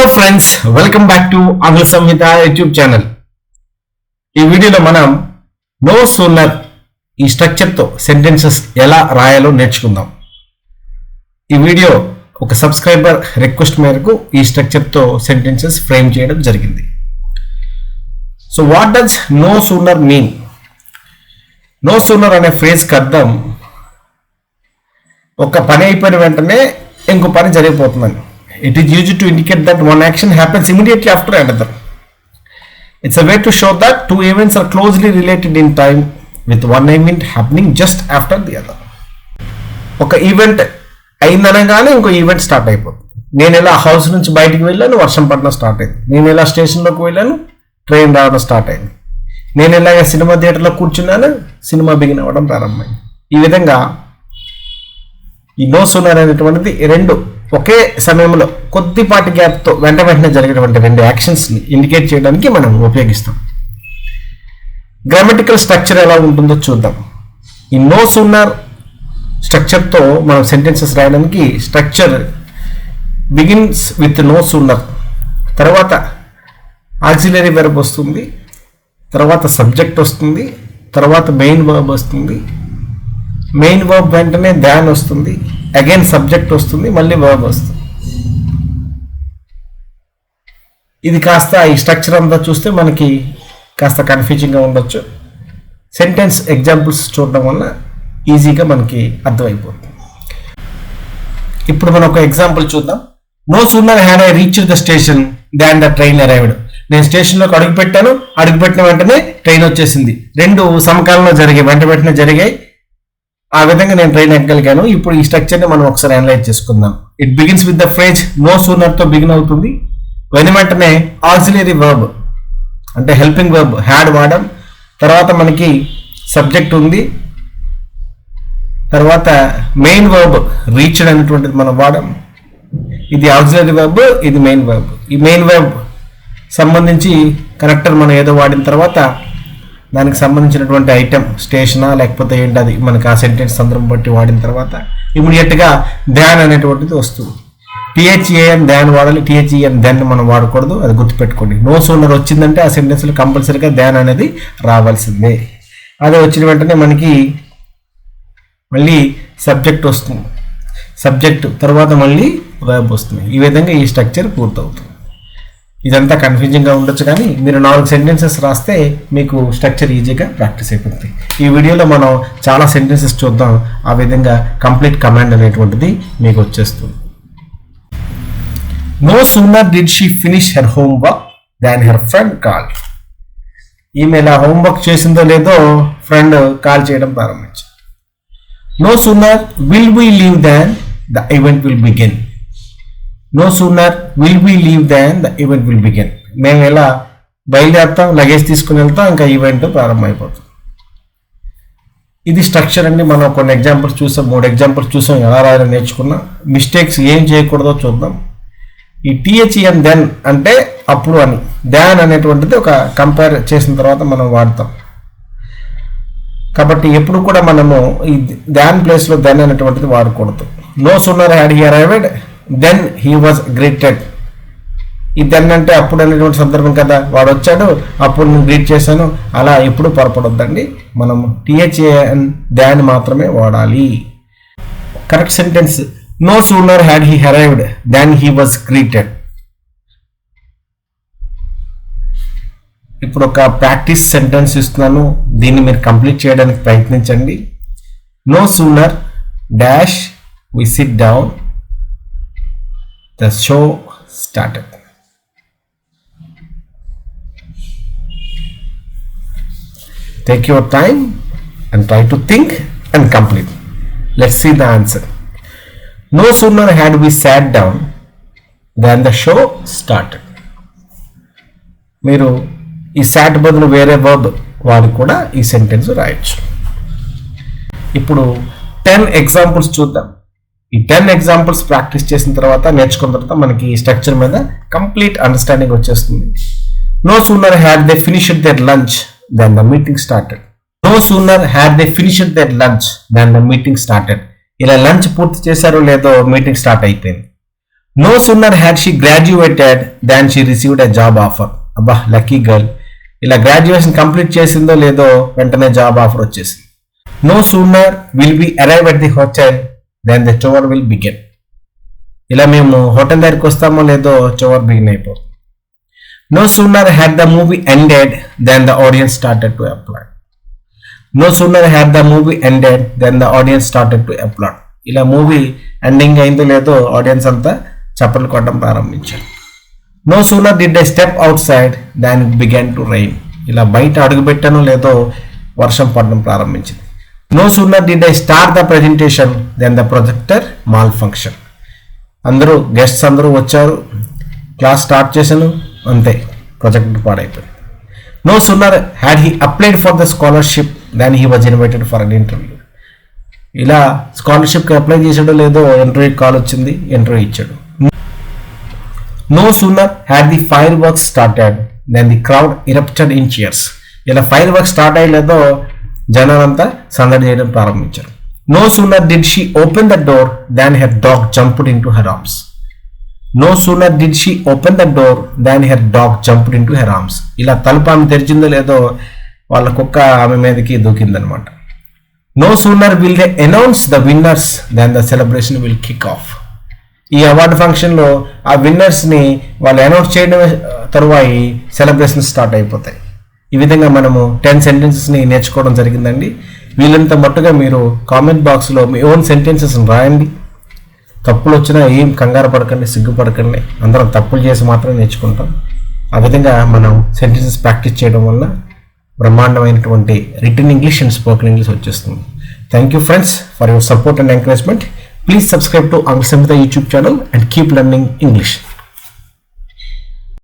Hello friends welcome back to Angla Samhita YouTube channel ఈ వీడియోలో మనం నో సూనర్ ఈ స్ట్రక్చర్తో సెంటెన్సెస్ ఎలా రాయాలో నేర్చుకుందాం. ఈ వీడియో ఒక సబ్స్క్రైబర్ రిక్వెస్ట్ మేరకు ఈ స్ట్రక్చర్తో సెంటెన్సెస్ ఫ్రేమ్ చేయడం జరిగింది. So what does no sooner mean no sooner అనే ఫ్రేజ్కి అర్థం ఒక పని అయిపోయిన వెంటనే ఇంకో పని జరిగిపోతుందని it is use to indicate that one action happens immediately after another it's a way to show that two events are closely related in time with one event happening just after the other ఒక event అయిందనగానే ఇంకో event start అయిపోతుంది. నేను ఎలా house నుంచి బయటికి వెళ్ళాను? వర్షం పడడం స్టార్ట్ అయింది. నేను ఎలా స్టేషన్లోకి వెళ్ళాను? ట్రైన్ రావడం స్టార్ట్ అయింది. నేను ఇలాగ సినిమా థియేటర్లో కూర్చున్నాను? సినిమా బిగిన్ అవ్వడం ప్రారంభమైంది. ఈ విధంగా ఈ నో సూనర్ అనేటువంటిది రెండు ఒకే సమయంలో కొద్దిపాటి గ్యాప్తో వెంట వెంటనే జరిగేటువంటి రెండు యాక్షన్స్ని ఇండికేట్ చేయడానికి మనం ఉపయోగిస్తాం. గ్రామటికల్ స్ట్రక్చర్ ఎలా ఉంటుందో చూద్దాం. ఈ నో సున్నర్ స్ట్రక్చర్తో మనం సెంటెన్సెస్ రాయడానికి structure begins with no sooner తర్వాత ఆక్సిలరీ వెర్బ్ వస్తుంది. తర్వాత సబ్జెక్ట్ వస్తుంది. తర్వాత మెయిన్ వర్బ్ వస్తుంది. మెయిన్ వర్బ్ వెంటనే ధ్యాన్ వస్తుంది. అగైన్ సబ్జెక్ట్ వస్తుంది మళ్ళీ వర్బ్ వస్తుంది. ఇది కాస్త ఈ స్ట్రక్చర్ అంతా చూస్తే మనకి కాస్త కన్ఫ్యూజింగ్గా ఉండొచ్చు. సెంటెన్స్ ఎగ్జాంపుల్స్ చూడడం వల్ల ఈజీగా మనకి అర్థమైపోతుంది. ఇప్పుడు మనం ఒక ఎగ్జాంపుల్ చూద్దాం. No sooner had I reach the station than the train arrived నేను స్టేషన్లోకి అడుగు పెట్టాను అడుగు పెట్టిన వెంటనే ట్రైన్ వచ్చేసింది. రెండు సమకాలంలో జరిగాయి వెంట వెంటనే జరిగాయి. ఆ విధంగా నేను ట్రైన్ ఎక్కగలిగాను. ఇప్పుడు ఈ స్ట్రక్చర్ని మనం ఒకసారి అనలైజ్ చేసుకుందాం. It begins with the phrase no సూనర్తో begin అవుతుంది. వెను వెంటనే ఆక్సిలరీ వర్బ్ అంటే హెల్పింగ్ వర్బ్ హ్యాడ్ వాడడం. తర్వాత మనకి సబ్జెక్ట్ ఉంది. తర్వాత మెయిన్ వర్బ్ రీచ్డ్ అనేటువంటిది మనం వాడడం. ఇది ఆక్సిలరీ వర్బ్ ఇది మెయిన్ వర్బ్ ఈ మెయిన్ వర్బ్ సంబంధించి కరెక్టర్ మనం ఏదో వాడిన తర్వాత దానికి సంబంధించినటువంటి ఐటెం స్టేషనా లేకపోతే ఏంటి అది మనకి ఆ సెంటెన్స్ సందర్భం బట్టి వాడిన తర్వాత ఇమీడియట్గా ధ్యాన్ అనేటువంటిది వస్తుంది. టిహెచ్ఏఎన్ ధ్యాన్ వాడాలి. టిహెచ్ఈఎన్ ధ్యాన్ని మనం వాడకూడదు. అది గుర్తుపెట్టుకోండి. నో సోనర్ వచ్చిందంటే ఆ సెంటెన్స్లో కంపల్సరీగా ధ్యాన్ అనేది రావాల్సిందే. అదే వచ్చిన వెంటనే మనకి మళ్ళీ సబ్జెక్ట్ వస్తుంది. సబ్జెక్ట్ తర్వాత మళ్ళీ వర్బ్ వస్తుంది. ఈ విధంగా ఈ స్ట్రక్చర్ పూర్తవుతుంది. ఇదంతా కన్ఫ్యూజింగ్గా ఉండొచ్చు కానీ మీరు నాలుగు సెంటెన్సెస్ రాస్తే మీకు స్ట్రక్చర్ ఈజీగా ప్రాక్టీస్ అయిపోతుంది ఈ వీడియోలో మనం చాలా సెంటెన్సెస్ చూద్దాం. ఆ విధంగా కంప్లీట్ కమాండ్ అనేటువంటిది మీకు వచ్చేస్తుంది. No sooner did she finish her homework than her friend call ఈమె ఇలా హోంవర్క్ చేసిందో లేదో ఫ్రెండ్ కాల్ చేయడం ప్రారంభించింది. No sooner will we leave than the event will begin no sooner will be leave than the event will begin మేము ఎలా బయలుదేరుతాం luggage తీసుకుని వెళ్తాం ఇంకా ఈవెంట్ ప్రారంభమైపోతుంది. ఇది స్ట్రక్చర్ అండి. మనం కొన్ని ఎగ్జాంపుల్స్ చూసాం మూడు ఎగ్జాంపుల్స్ చూసాం ఎలా రాయాలో నేర్చుకున్నాం. మిస్టేక్స్ ఏం చేయకూడదో చూద్దాం. ఈ టిహెచ్ఈఎన్ దెన్ అంటే అప్పుడు అని. దాన్ అనేటువంటిది ఒక కంపేర్ చేసిన తర్వాత మనం వాడతాం. కాబట్టి ఎప్పుడు కూడా మనము ఈ దాన్ ప్లేస్లో దెన్ అనేటువంటిది వాడకూడదు. No sooner had he arrived then he was greeted ఈ దెన్ అంటే అప్పుడు అనేటువంటి సందర్భం కదా. వాడు వచ్చాడు అప్పుడు నేను గ్రీట్ చేశాను. అలా ఎప్పుడు పొరపడొద్దండి. మనం T H A N than మాత్రమే వాడాలి. Correct sentence no sooner had he arrived than he was greeted ఇప్పుడు ఒక ప్రాక్టీస్ సెంటెన్స్ ఇస్తున్నాను. దీన్ని మీరు కంప్లీట్ చేయడానికి ప్రయత్నించండి. No sooner dash we sit down the show start take your time and try to think and complete let see the answer no sooner had we sat down than the show start మీరు ఈ సాట్ బదులు వేరే verb వాడు కూడా ఈ sentence రాయొచ్చు ఇప్పుడు ten examples చూద్దాం ఈ టెన్ ఎగ్జాంపుల్స్ ప్రాక్టీస్ చేసిన తర్వాత నేర్చుకున్న తర్వాత మనకి ఈ స్ట్రక్చర్ మీద కంప్లీట్ అండర్స్టాండింగ్ వచ్చేస్తుంది. No sooner had they finished their lunch then the meeting started no sooner had they finished their lunch then the meeting started ఇలా లంచ్ పూర్తి చేశారో లేదో మీటింగ్ స్టార్ట్ అయిపోయింది. No sooner had she graduated than she received a job offer అబ్బా lucky girl ఇలా graduation complete చేసిందో లేదో వెంటనే జాబ్ ఆఫర్ వచ్చేసింది. No sooner will be arrive at the hotel then the shower will begin ఇలా మేము hotel దగ్గరికి వస్తామో లేదో చోవర్ బిగిన్ అయిపోతుంది no sooner had the movie ended then the audience started to applaud no sooner had the movie ended then the audience started to applaud ఇలా movie ending అయిందో లేదో audience అంతా చప్పట్లు కొట్టడం ప్రారంభించారు. No sooner did I step outside than began to rain ఇలా బయట అడుగుపెట్టానో లేదో వర్షం పడడం ప్రారంభించింది. No sooner did I start the presentation then the projector malfunction అందరూ గెస్ట్స్ అందరూ వచ్చారు. క్లాస్ స్టార్ట్ చేశాను. అంతే ప్రొజెక్టర్ పాడైపోయింది. No sooner had he applied for the scholarship than he was invited for an interview ఇలా స్కాలర్షిప్కి అప్లై చేసాడో లేదో ఇంటర్వ్యూ కాల్ వచ్చింది ఇంటర్వ్యూ ఇచ్చాడు. No sooner had the firework started then the crowd erupted in cheers ఇలా fire work start అయ్యలేదో జనాలంతా సందడి చేయడం ప్రారంభించారు. No sooner did she open the door than her dog jumped into her arms no sooner did she open the door than her dog jumped into her arms ఇలా తలుపు ఆమె తెరిచిందో లేదో వాళ్ళ కుక్క ఆమె మీదకి దూకిందనమాట no sooner will they announce the winners than the celebration will kick off ఈ అవార్డు ఫంక్షన్లో ఆ విన్నర్స్ని వాళ్ళు అనౌన్స్ చేయడం తరువాయి సెలబ్రేషన్ స్టార్ట్ అయిపోతాయి. ఈ విధంగా మనము టెన్ సెంటెన్సెస్ని నేర్చుకోవడం జరిగిందండి. వీళ్ళంత మట్టుగా మీరు కామెంట్ బాక్స్లో మీ ఓన్ సెంటెన్సెస్ని రాయండి. తప్పులు వచ్చినా ఏం కంగారు పడకండి సిగ్గుపడకండి. అందరం తప్పులు చేసి మాత్రమే నేర్చుకుంటాం. ఆ విధంగా మనం సెంటెన్సెస్ ప్రాక్టీస్ చేయడం వల్ల బ్రహ్మాండమైనటువంటి written English and spoken English వచ్చేస్తుంది. Thank you friends for your support and encouragement please subscribe to Ang Samhita YouTube channel and keep learning English